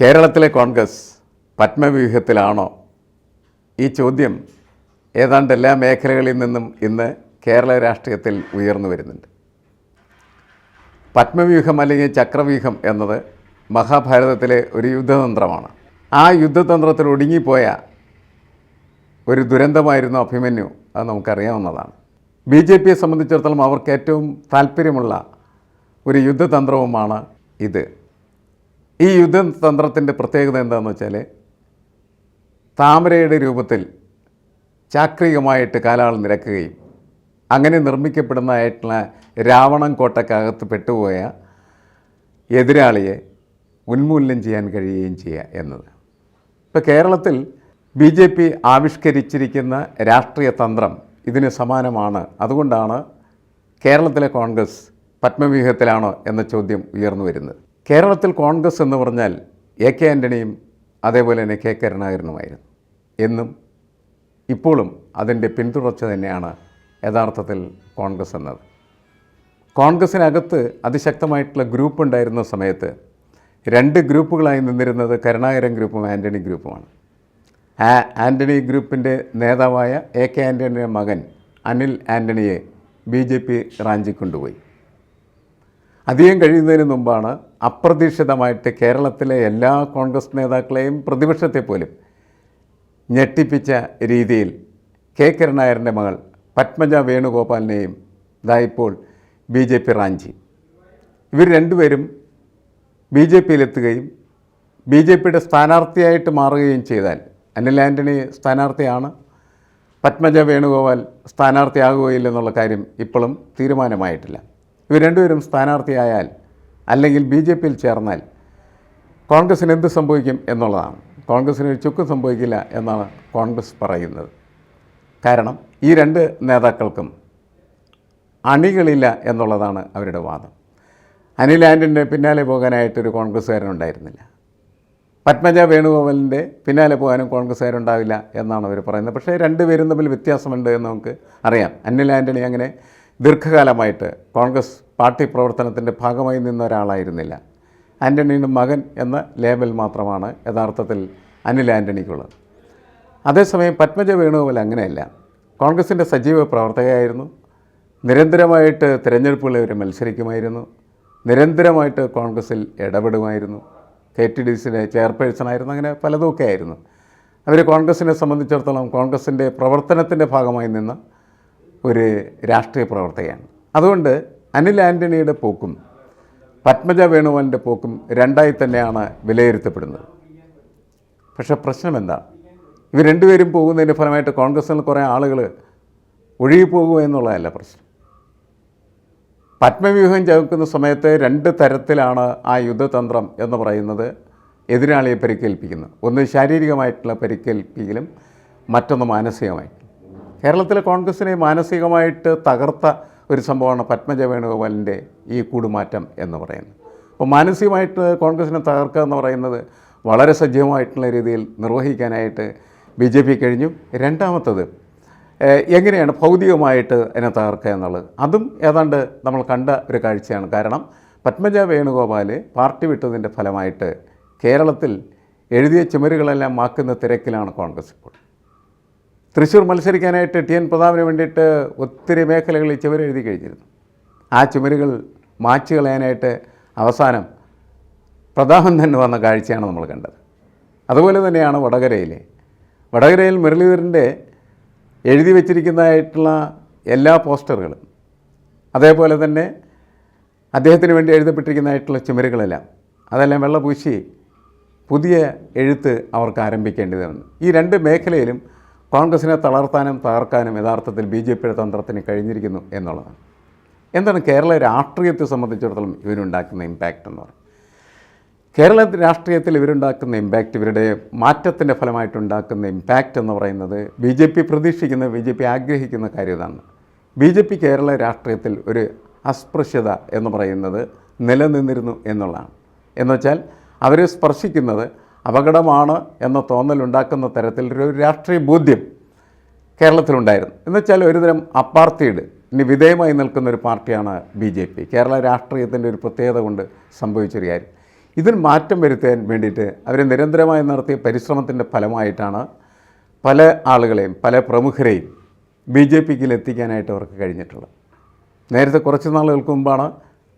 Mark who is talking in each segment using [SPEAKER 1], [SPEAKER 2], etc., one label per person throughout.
[SPEAKER 1] കേരളത്തിലെ കോൺഗ്രസ് പത്മവ്യൂഹത്തിലാണോ? ഈ ചോദ്യം ഏതാണ്ട് എല്ലാ മേഖലകളിൽ നിന്നും ഇന്ന് കേരള രാഷ്ട്രീയത്തിൽ ഉയർന്നു വരുന്നുണ്ട്. പത്മവ്യൂഹം അല്ലെങ്കിൽ ചക്രവ്യൂഹം എന്നത് മഹാഭാരതത്തിലെ ഒരു യുദ്ധതന്ത്രമാണ്. ആ യുദ്ധതന്ത്രത്തിൽ ഒടുങ്ങിപ്പോയ ഒരു ദുരന്തമായിരുന്നു അഭിമന്യു അത് നമുക്കറിയാവുന്നതാണ്. ബി ജെ പിയെ സംബന്ധിച്ചിടത്തോളം അവർക്ക് ഏറ്റവും താല്പര്യമുള്ള ഒരു യുദ്ധതന്ത്രവുമാണ് ഇത്. ഈ യുദ്ധതന്ത്രത്തിന്റെ പ്രത്യേകത എന്താണെന്ന് വെച്ചാൽ താമരയുടെ രൂപത്തിൽ ചാക്രികമായിട്ട് കാലാൾ നിരക്കുകയും അങ്ങനെ നിർമ്മിക്കപ്പെടുന്നതായിട്ടുള്ള രാവണൻ കോട്ടക്കകത്ത് പെട്ടുപോയ എതിരാളിയെ ഉന്മൂലനം ചെയ്യാൻ കഴിയുകയും ചെയ്യുക എന്നത്. ഇപ്പോൾ കേരളത്തിൽ ബി ജെ പി ആവിഷ്കരിച്ചിരിക്കുന്ന രാഷ്ട്രീയ തന്ത്രം ഇതിന് സമാനമാണ്. അതുകൊണ്ടാണ് കേരളത്തിലെ കോൺഗ്രസ് പത്മവ്യൂഹത്തിലാണോ എന്ന ചോദ്യം ഉയർന്നു വരുന്നത്. കേരളത്തിൽ കോൺഗ്രസ് എന്ന് പറഞ്ഞാൽ എ കെ ആന്റണിയും അതേപോലെ തന്നെ കെ കരുണാകരനുമായിരുന്നു എന്നും ഇപ്പോഴും അതിന്റെ പിന്തുടർച്ച തന്നെയാണ് യഥാർത്ഥത്തിൽ കോൺഗ്രസ് എന്നത്. കോൺഗ്രസ്സിനകത്ത് അതിശക്തമായിട്ടുള്ള ഗ്രൂപ്പ് ഉണ്ടായിരുന്ന സമയത്ത് രണ്ട് ഗ്രൂപ്പുകളായി നിന്നിരുന്നത് കരുണാകരൻ ഗ്രൂപ്പും ആന്റണി ഗ്രൂപ്പുമാണ്. ആ ആന്റണി ഗ്രൂപ്പിന്റെ നേതാവായ എ കെ ആന്റണിയുടെ മകൻ അനിൽ ആന്റണിയെ ബി ജെ പി റാഞ്ചി കൊണ്ടുപോയി അധികം കഴിയുന്നതിന് മുമ്പാണ് അപ്രതീക്ഷിതമായിട്ട് കേരളത്തിലെ എല്ലാ കോൺഗ്രസ് നേതാക്കളെയും പ്രതിപക്ഷത്തെ പോലും ഞെട്ടിപ്പിച്ച രീതിയിൽ കെ കരുണാകരന്റെ മകൾ പത്മജ വേണുഗോപാലിനെയും ഇതായിപ്പോൾ ബി ജെ പി റാഞ്ചി. ഇവർ രണ്ടുപേരും ബി ജെ പിയിലെത്തുകയും ബി ജെ പിയുടെ സ്ഥാനാർത്ഥിയായിട്ട് മാറുകയും ചെയ്താൽ അനിൽ ആന്റണി സ്ഥാനാർത്ഥിയാണ് പത്മജ വേണുഗോപാൽ സ്ഥാനാർത്ഥിയാകുകയില്ലെന്നുള്ള കാര്യം ഇപ്പോഴും തീരുമാനമായിട്ടില്ല. ഇവർ രണ്ടുപേരും സ്ഥാനാർത്ഥിയായാൽ അല്ലെങ്കിൽ ബി ജെ പിയിൽ ചേർന്നാൽ കോൺഗ്രസ്സിന് എന്ത് സംഭവിക്കും എന്നുള്ളതാണ്. കോൺഗ്രസ്സിന് ഒരു ചുക്കും സംഭവിക്കില്ല എന്നാണ് കോൺഗ്രസ് പറയുന്നത്. കാരണം ഈ രണ്ട് നേതാക്കൾക്കും അണികളില്ല എന്നുള്ളതാണ് അവരുടെ വാദം. അനിൽ ആന്റണിന്റെ പിന്നാലെ പോകാനായിട്ടൊരു കോൺഗ്രസ്സുകാരനുണ്ടായിരുന്നില്ല. പത്മജ വേണുഗോപാലിന്റെ പിന്നാലെ പോകാനും കോൺഗ്രസ്സുകാരുണ്ടാവില്ല എന്നാണ് അവർ പറയുന്നത്. പക്ഷേ രണ്ടുപേരും തമ്മിൽ വ്യത്യാസമുണ്ട് എന്ന് നമുക്ക് അറിയാം. അനിൽ ആന്റണി അങ്ങനെ ദീർഘകാലമായിട്ട് കോൺഗ്രസ് പാർട്ടി പ്രവർത്തനത്തിന്റെ ഭാഗമായി നിന്ന ഒരാളായിരുന്നില്ല. ആന്റണിയുടെ മകൻ എന്ന ലേബൽ മാത്രമാണ് യഥാർത്ഥത്തിൽ അനിൽ ആന്റണിക്കുള്ളത് അതേസമയം പത്മജ വേണുഗോപാൽ അങ്ങനെയല്ല. കോൺഗ്രസിന്റെ സജീവ പ്രവർത്തകയായിരുന്നു. നിരന്തരമായിട്ട് തിരഞ്ഞെടുപ്പുകളിൽ അവർ മത്സരിക്കുമായിരുന്നു. നിരന്തരമായിട്ട് കോൺഗ്രസ്സിൽ ഇടപെടുമായിരുന്നു. കെ ടി ഡി സിയുടെ ചെയർപേഴ്സണായിരുന്നു അങ്ങനെ പലതുമൊക്കെ ആയിരുന്നു അവർ കോൺഗ്രസിനെ സംബന്ധിച്ചിടത്തോളം കോൺഗ്രസിന്റെ പ്രവർത്തനത്തിന്റെ ഭാഗമായി നിന്ന ഒരു രാഷ്ട്രീയ പ്രവർത്തകയാണ്. അതുകൊണ്ട് അനിൽ ആന്റണിയുടെ പോക്കും പത്മജ വേണുവാലിന്റെ പോക്കും രണ്ടായി തന്നെയാണ് വിലയിരുത്തപ്പെടുന്നത്. പക്ഷേ പ്രശ്നം എന്താ? ഇവർ രണ്ടുപേരും പോകുന്നതിന്റെ ഫലമായിട്ട് കോൺഗ്രസ്സിൽ കുറേ ആളുകൾ ഒഴുകിപ്പോകുക എന്നുള്ളതല്ല പ്രശ്നം. പത്മവ്യൂഹം ചവിക്കുന്ന സമയത്ത് രണ്ട് തരത്തിലാണ് ആ യുദ്ധതന്ത്രം എന്ന് പറയുന്നത് എതിരാളിയെ പരിക്കേൽപ്പിക്കുന്നത്. ഒന്ന് ശാരീരികമായിട്ടുള്ള പരിക്കേൽപ്പിക്കലും മറ്റൊന്ന് മാനസികമായിട്ട് കേരളത്തിലെ കോൺഗ്രസിനെ മാനസികമായിട്ട് തകർത്ത ഒരു സംഭവമാണ് പത്മജ വേണുഗോപാലിന്റെ ഈ കൂടുമാറ്റം എന്ന് പറയുന്നത്. അപ്പോൾ മാനസികമായിട്ട് കോൺഗ്രസിനെ തകർക്കുക എന്ന് പറയുന്നത് വളരെ സജീവമായിട്ടുള്ള രീതിയിൽ നിർവഹിക്കാനായിട്ട് ബി ജെ പി കഴിഞ്ഞു. രണ്ടാമത്തത് എങ്ങനെയാണ് ഭൗതികമായിട്ട് അതിനെ തകർക്കുക എന്നുള്ളത്? അതും ഏതാണ്ട് നമ്മൾ കണ്ട ഒരു കാഴ്ചയാണ്. കാരണം പത്മജ വേണുഗോപാൽ പാർട്ടി വിട്ടതിന്റെ ഫലമായിട്ട് കേരളത്തിൽ എഴുതിയ ചുമരുകളെല്ലാം മാക്കുന്ന തിരക്കിലാണ് കോൺഗ്രസ് ഇപ്പോൾ. തൃശ്ശൂർ മത്സരിക്കാനായിട്ട് ടി എൻ പ്രതാപിന് വേണ്ടിയിട്ട് ഒത്തിരി മേഖലകളിൽ ചുമര് എഴുതി കഴിഞ്ഞിരുന്നു. ആ ചുമരുകൾ മാച്ച് കളയാനായിട്ട് അവസാനം പ്രതാപൻ തന്നെ വന്ന കാഴ്ചയാണ് നമ്മൾ കണ്ടത്. അതുപോലെ തന്നെയാണ് വടകരയിലെ. വടകരയിൽ മുരളീധരന്റെ എഴുതി വച്ചിരിക്കുന്നതായിട്ടുള്ള എല്ലാ പോസ്റ്ററുകളും അതേപോലെ തന്നെ അദ്ദേഹത്തിന് വേണ്ടി എഴുതപ്പെട്ടിരിക്കുന്നതായിട്ടുള്ള ചുമരുകളെല്ലാം അതെല്ലാം വെള്ള പൂശി പുതിയ എഴുത്ത് അവർക്ക് ആരംഭിക്കേണ്ടതാണ് ഈ രണ്ട് മേഖലയിലും കോൺഗ്രസിനെ തളർത്താനും തകർക്കാനും യഥാർത്ഥത്തിൽ ബി ജെ പിയുടെ തന്ത്രത്തിന് കഴിഞ്ഞിരിക്കുന്നു എന്നുള്ളതാണ്. എന്താണ് കേരള രാഷ്ട്രീയത്തെ സംബന്ധിച്ചിടത്തോളം ഇവരുണ്ടാക്കുന്ന ഇമ്പാക്റ്റ് എന്ന് പറയുന്നത്? കേരള രാഷ്ട്രീയത്തിൽ ഇവരുണ്ടാക്കുന്ന ഇമ്പാക്റ്റ് ഇവരുടെ മാറ്റത്തിന്റെ ഫലമായിട്ടുണ്ടാക്കുന്ന ഇമ്പാക്റ്റ് എന്ന് പറയുന്നത് ബി ജെ പി പ്രതീക്ഷിക്കുന്ന ബി ജെ പി ആഗ്രഹിക്കുന്ന കാര്യം ഇതാണ്. ബി ജെ പി കേരള രാഷ്ട്രീയത്തിൽ ഒരു അസ്പൃശ്യത എന്ന് പറയുന്നത് നിലനിന്നിരുന്നു എന്നുള്ളതാണ്. എന്നുവെച്ചാൽ അവരെ സ്പർശിക്കുന്നത് അപകടമാണ് എന്ന തോന്നലുണ്ടാക്കുന്ന തരത്തിൽ ഒരു രാഷ്ട്രീയ ബോധ്യം കേരളത്തിലുണ്ടായിരുന്നു. എന്നുവെച്ചാൽ ഒരുതരം അപ്പാർത്തിയുടെ ഇനി വിധേയമായി നിൽക്കുന്ന ഒരു പാർട്ടിയാണ് ബി ജെ പി. കേരള രാഷ്ട്രീയത്തിന്റെ ഒരു പ്രത്യേകത കൊണ്ട് സംഭവിച്ചൊരു കാര്യം. ഇതിന് മാറ്റം വരുത്താൻ വേണ്ടിയിട്ട് അവർ നിരന്തരമായി നടത്തിയ പരിശ്രമത്തിന്റെ ഫലമായിട്ടാണ് പല ആളുകളെയും പല പ്രമുഖരെയും ബി ജെ പിക്കിൽ എത്തിക്കാനായിട്ട് അവർക്ക് കഴിഞ്ഞിട്ടുള്ളത്. നേരത്തെ കുറച്ച് നാളുകൾക്ക് മുമ്പാണ്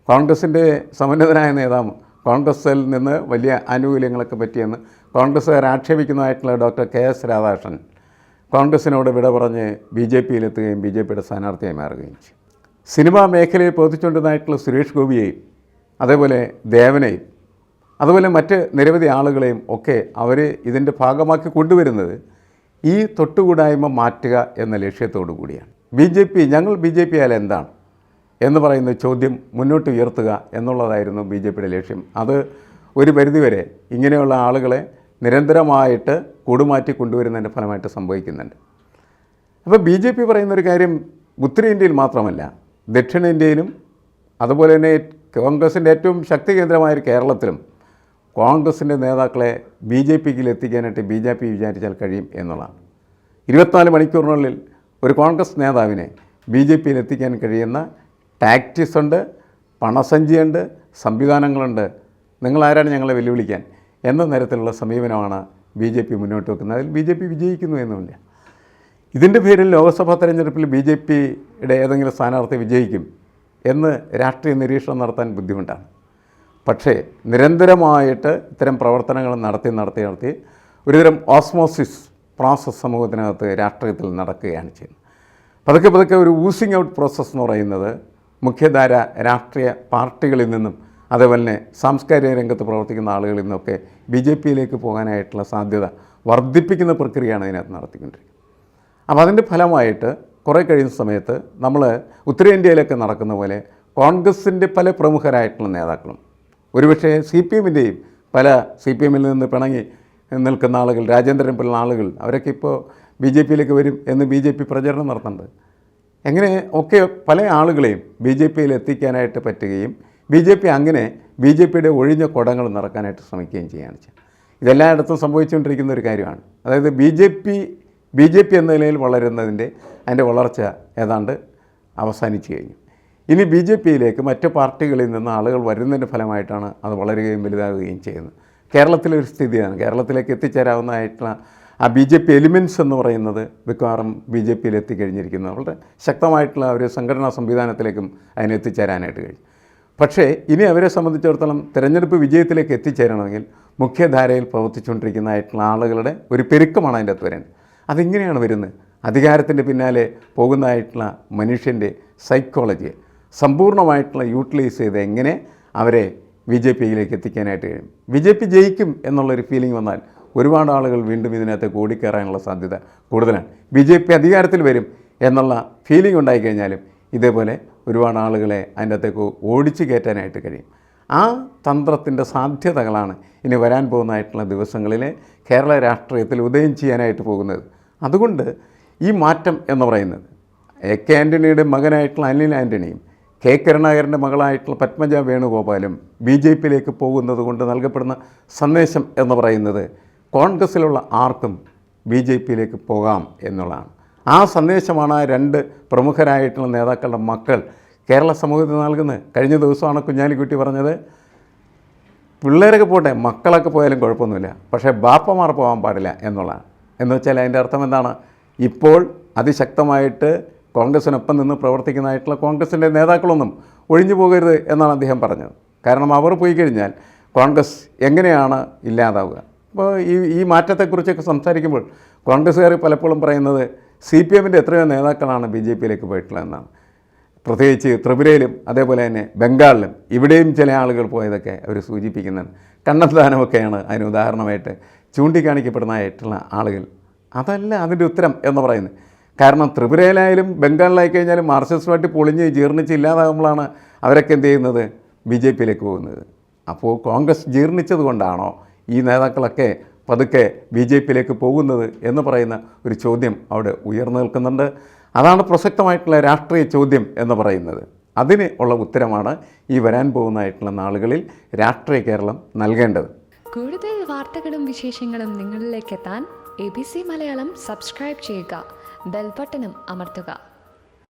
[SPEAKER 1] കോൺഗ്രസിന്റെ സമന്വിതനായ നേതാവ് കോൺഗ്രസിൽ നിന്ന് വലിയ ആനുകൂല്യങ്ങളൊക്കെ പറ്റിയെന്ന് കോൺഗ്രസ്സുകാർ ആക്ഷേപിക്കുന്നതായിട്ടുള്ള ഡോക്ടർ കെ എസ് രാധാകൃഷ്ണൻ കോൺഗ്രസിനോട് വിട പറഞ്ഞ് ബി ജെ പിയിലെത്തുകയും ബി ജെ പിയുടെ സ്ഥാനാർത്ഥിയായി മാറുകയും ചെയ്തു. സിനിമാ മേഖലയിൽ പ്രവർത്തിച്ചുകൊണ്ടിരുന്നതായിട്ടുള്ള സുരേഷ് ഗോപിയെയും അതേപോലെ ദേവനെയും അതുപോലെ മറ്റ് നിരവധി ആളുകളെയും ഒക്കെ അവർ ഇതിന്റെ ഭാഗമാക്കി കൊണ്ടുവരുന്നത് ഈ തൊട്ടുകൂടായ്മ മാറ്റുക എന്ന ലക്ഷ്യത്തോടു കൂടിയാണ്. ബി ജെ പി ഞങ്ങൾ ബി ജെ പി എന്ന് പറയുന്ന ചോദ്യം മുന്നോട്ട് ഉയർത്തുക എന്നുള്ളതായിരുന്നു ബി ജെ പിയുടെ ലക്ഷ്യം. അത് ഒരു പരിധിവരെ ഇങ്ങനെയുള്ള ആളുകളെ നിരന്തരമായിട്ട് കൂടുമാറ്റി കൊണ്ടുവരുന്നതിന്റെ ഫലമായിട്ട് സംഭവിക്കുന്നുണ്ട്. അപ്പോൾ ബി ജെ പി പറയുന്നൊരു കാര്യം ഉത്തരേന്ത്യയിൽ മാത്രമല്ല ദക്ഷിണേന്ത്യയിലും അതുപോലെ തന്നെ കോൺഗ്രസിന്റെ ഏറ്റവും ശക്തി കേന്ദ്രമായ കേരളത്തിലും കോൺഗ്രസിന്റെ നേതാക്കളെ ബി ജെ പിക്കിൽ എത്തിക്കാനായിട്ട് ബി ജെ പി വിചാരിച്ചാൽ കഴിയും എന്നുള്ളതാണ്. ഇരുപത്തിനാല് മണിക്കൂറിനുള്ളിൽ ഒരു കോൺഗ്രസ് നേതാവിനെ ബി ജെ പിയിൽ എത്തിക്കാൻ കഴിയുന്ന ടാക്ടിക്സ് ഉണ്ട് പണസഞ്ചിയുണ്ട് സംവിധാനങ്ങളുണ്ട്. നിങ്ങളാരാണ് ഞങ്ങളെ വെല്ലുവിളിക്കാൻ? എന്ന തരത്തിലുള്ള സമീപനമാണ് ബി ജെ പി മുന്നോട്ട് വെക്കുന്നത്. അതിൽ ബി ജെ പി വിജയിക്കുന്നു എന്നുമില്ല. ഇതിന്റെ പേരിൽ ലോക്സഭാ തെരഞ്ഞെടുപ്പിൽ ബി ജെ പിയുടെ ഏതെങ്കിലും സ്ഥാനാർത്ഥി വിജയിക്കും എന്ന് രാഷ്ട്രീയ നിരീക്ഷണം നടത്താൻ ബുദ്ധിമുട്ടാണ്. പക്ഷേ നിരന്തരമായിട്ട് ഇത്തരം പ്രവർത്തനങ്ങൾ നടത്തി നടത്തി നടത്തി ഒരുതരം ഓസ്മോസിസ് പ്രോസസ്സ് സമൂഹത്തിനകത്ത് രാഷ്ട്രീയത്തിൽ നടക്കുകയാണ് ചെയ്യുന്നത്. പതുക്കെ പതുക്കെ ഒരു ഊസിങ് ഔട്ട് പ്രോസസ്സ് എന്ന് പറയുന്നത് മുഖ്യധാര രാഷ്ട്രീയ പാർട്ടികളിൽ നിന്നും അതേപോലെ തന്നെ സാംസ്കാരിക രംഗത്ത് പ്രവർത്തിക്കുന്ന ആളുകളിൽ നിന്നൊക്കെ ബി ജെ പിയിലേക്ക് പോകാനായിട്ടുള്ള സാധ്യത വർദ്ധിപ്പിക്കുന്ന പ്രക്രിയയാണ് ഇതിനകത്ത് നടത്തിക്കൊണ്ടിരിക്കുന്നത്. അപ്പോൾ അതിന്റെ ഫലമായിട്ട് കുറേ കഴിയുന്ന സമയത്ത് നമ്മൾ ഉത്തരേന്ത്യയിലൊക്കെ നടക്കുന്ന പോലെ കോൺഗ്രസിന്റെ പല പ്രമുഖരായിട്ടുള്ള നേതാക്കളും ഒരുപക്ഷെ സി പി എമ്മിന്റെയും പല സി പി എമ്മിൽ നിന്ന് പിണങ്ങി നിൽക്കുന്ന ആളുകൾ രാജേന്ദ്രൻ പിള്ള ആളുകൾ അവരൊക്കെ ഇപ്പോൾ ബി ജെ പിയിലേക്ക് വരും എന്ന് ബി ജെ പി പ്രചരണം നടത്തുന്നുണ്ട്. എങ്ങനെ ഒക്കെ പല ആളുകളെയും ബി ജെ പിയിൽ എത്തിക്കാനായിട്ട് പറ്റുകയും ബി ജെ പി അങ്ങനെ ബി ജെ പിയുടെ ഒഴിഞ്ഞ കുടങ്ങൾ നടക്കാനായിട്ട് ശ്രമിക്കുകയും ചെയ്യുകയാണ് ചെയ്യുന്നത്. ഇതെല്ലായിടത്തും സംഭവിച്ചുകൊണ്ടിരിക്കുന്ന ഒരു കാര്യമാണ്. അതായത് B J P B J P എന്ന നിലയിൽ വളരുന്നതിന്റെ അതിന്റെ വളർച്ച ഏതാണ്ട് അവസാനിച്ചു കഴിഞ്ഞു. ഇനി ബി ജെ പിയിലേക്ക് മറ്റ് പാർട്ടികളിൽ നിന്ന് ആളുകൾ വരുന്നതിന്റെ ഫലമായിട്ടാണ് അത് വളരുകയും വലുതാകുകയും ചെയ്യുന്നത്. കേരളത്തിലെ ഒരു സ്ഥിതിയാണ്. കേരളത്തിലേക്ക് എത്തിച്ചേരാവുന്നതായിട്ടുള്ള ആ ബി ജെ പി എലിമെന്റ്സ് എന്ന് പറയുന്നത് മിക്കവാറും ബി ജെ പിയിൽ എത്തിക്കഴിഞ്ഞിരിക്കുന്നത് വളരെ ശക്തമായിട്ടുള്ള ഒരു സംഘടനാ സംവിധാനത്തിലേക്കും അതിനെത്തിച്ചേരാനായിട്ട് കഴിയും പക്ഷേ ഇനി അവരെ സംബന്ധിച്ചിടത്തോളം തിരഞ്ഞെടുപ്പ് വിജയത്തിലേക്ക് എത്തിച്ചേരണമെങ്കിൽ മുഖ്യധാരയിൽ പ്രവർത്തിച്ചുകൊണ്ടിരിക്കുന്നതായിട്ടുള്ള ആളുകളുടെ ഒരു പെരുക്കമാണ് അതിന്റെ അകത്ത് വരുന്നത്. അതിങ്ങനെയാണ് വരുന്നത്. അധികാരത്തിന്റെ പിന്നാലെ പോകുന്നതായിട്ടുള്ള മനുഷ്യന്റെ സൈക്കോളജിയെ സമ്പൂർണമായിട്ടുള്ള യൂട്ടിലൈസ് ചെയ്ത് എങ്ങനെ അവരെ ബി ജെ പിയിലേക്ക് എത്തിക്കാനായിട്ട് കഴിയും. ബി ജെ പി ജയിക്കും എന്നുള്ളൊരു ഫീലിംഗ് വന്നാൽ ഒരുപാട് ആളുകൾ വീണ്ടും ഇതിനകത്ത് കൂടിക്കയറാനുള്ള സാധ്യത കൂടുതലാണ്. ബി ജെ പി അധികാരത്തിൽ വരും എന്നുള്ള ഫീലിംഗ് ഉണ്ടായിക്കഴിഞ്ഞാലും ഇതേപോലെ ഒരുപാട് ആളുകളെ അതിന്റെ അകത്തേക്ക് ഓടിച്ചു കയറ്റാനായിട്ട് കഴിയും. ആ തന്ത്രത്തിന്റെ സാധ്യതകളാണ് ഇനി വരാൻ പോകുന്നതായിട്ടുള്ള ദിവസങ്ങളിൽ കേരള രാഷ്ട്രീയത്തിൽ ഉദയം ചെയ്യാനായിട്ട് പോകുന്നത്. അതുകൊണ്ട് ഈ മാറ്റം എന്ന് പറയുന്നത് എ കെ ആന്റണിയുടെ മകനായിട്ടുള്ള അനിൽ ആന്റണിയും കെ കരുണാകരന്റെ മകളായിട്ടുള്ള പത്മജ വേണുഗോപാലും ബി ജെ പിയിലേക്ക് പോകുന്നത് കൊണ്ട് നൽകപ്പെടുന്ന സന്ദേശം എന്ന് പറയുന്നത് കോൺഗ്രസ്സിലുള്ള ആർക്കും ബി ജെ പിയിലേക്ക് പോകാം എന്നുള്ളതാണ്. ആ സന്ദേശമാണ് ആ രണ്ട് പ്രമുഖരായിട്ടുള്ള നേതാക്കളുടെ മക്കൾ കേരള സമൂഹത്തിന് നൽകുന്നത്. കഴിഞ്ഞ ദിവസമാണ് കുഞ്ഞാലിക്കുട്ടി പറഞ്ഞത് പിള്ളേരൊക്കെ പോട്ടെ മക്കളൊക്കെ പോയാലും കുഴപ്പമൊന്നുമില്ല പക്ഷേ ബാപ്പമാർ പോകാൻ പാടില്ല എന്നുള്ളതാണ്. എന്ന് വെച്ചാൽ അതിന്റെ അർത്ഥം എന്താണ്? ഇപ്പോൾ അതിശക്തമായിട്ട് കോൺഗ്രസിനൊപ്പം നിന്ന് പ്രവർത്തിക്കുന്നതായിട്ടുള്ള കോൺഗ്രസിന്റെ നേതാക്കളൊന്നും ഒഴിഞ്ഞു പോകരുത് എന്നാണ് അദ്ദേഹം പറഞ്ഞത്. കാരണം അവർ പോയി കഴിഞ്ഞാൽ കോൺഗ്രസ് എങ്ങനെയാണ് ഇല്ലാതാവുക? അപ്പോൾ ഈ ഈ മാറ്റത്തെക്കുറിച്ചൊക്കെ സംസാരിക്കുമ്പോൾ കോൺഗ്രസ്സുകാർ പലപ്പോഴും പറയുന്നത് സി പി എമ്മിന്റെ എത്രയോ നേതാക്കളാണ് ബി ജെ പിയിലേക്ക് പോയിട്ടുള്ളത് എന്നാണ് പ്രത്യേകിച്ച് ത്രിപുരയിലും അതേപോലെ തന്നെ ബംഗാളിലും ഇവിടെയും ചില ആളുകൾ പോയതൊക്കെ അവർ സൂചിപ്പിക്കുന്നുണ്ട്. കണ്ണന്താനമൊക്കെയാണ് അതിന് ഉദാഹരണമായിട്ട് ചൂണ്ടിക്കാണിക്കപ്പെടുന്നതായിട്ടുള്ള ആളുകൾ. അതല്ല അതിന്റെ ഉത്തരം എന്ന് പറയുന്നത്. കാരണം ത്രിപുരയിലായാലും ബംഗാളിലായി കഴിഞ്ഞാലും മാർക്സിസ്റ്റ് പാർട്ടി പൊളിഞ്ഞ് ജീർണിച്ച് ഇല്ലാതാകുമ്പോഴാണ് അവരൊക്കെ എന്ത് ചെയ്യുന്നത്? ബി ജെ പിയിലേക്ക് പോകുന്നത്. അപ്പോൾ കോൺഗ്രസ് ജീർണിച്ചത് കൊണ്ടാണോ? ഈ നേതാക്കളൊക്കെ പതുക്കെ ബി ജെ പിയിലേക്ക് പോകുന്നത് എന്ന് പറയുന്ന ഒരു ചോദ്യം അവിടെ ഉയർന്നു നിൽക്കുന്നുണ്ട്. അതാണ് പ്രസക്തമായിട്ടുള്ള രാഷ്ട്രീയ ചോദ്യം എന്ന് പറയുന്നത്. അതിന് ഉള്ള ഉത്തരമാണ് ഈ വരാൻ പോകുന്നതായിട്ടുള്ള നാളുകളിൽ രാഷ്ട്രീയ കേരളം നൽകേണ്ടത്.
[SPEAKER 2] കൂടുതൽ വാർത്തകളും വിശേഷങ്ങളും നിങ്ങളിലേക്ക് എത്താൻ A B C Malayalam subscribe ചെയ്യുക. ബെൽബട്ടനും അമർത്തുക.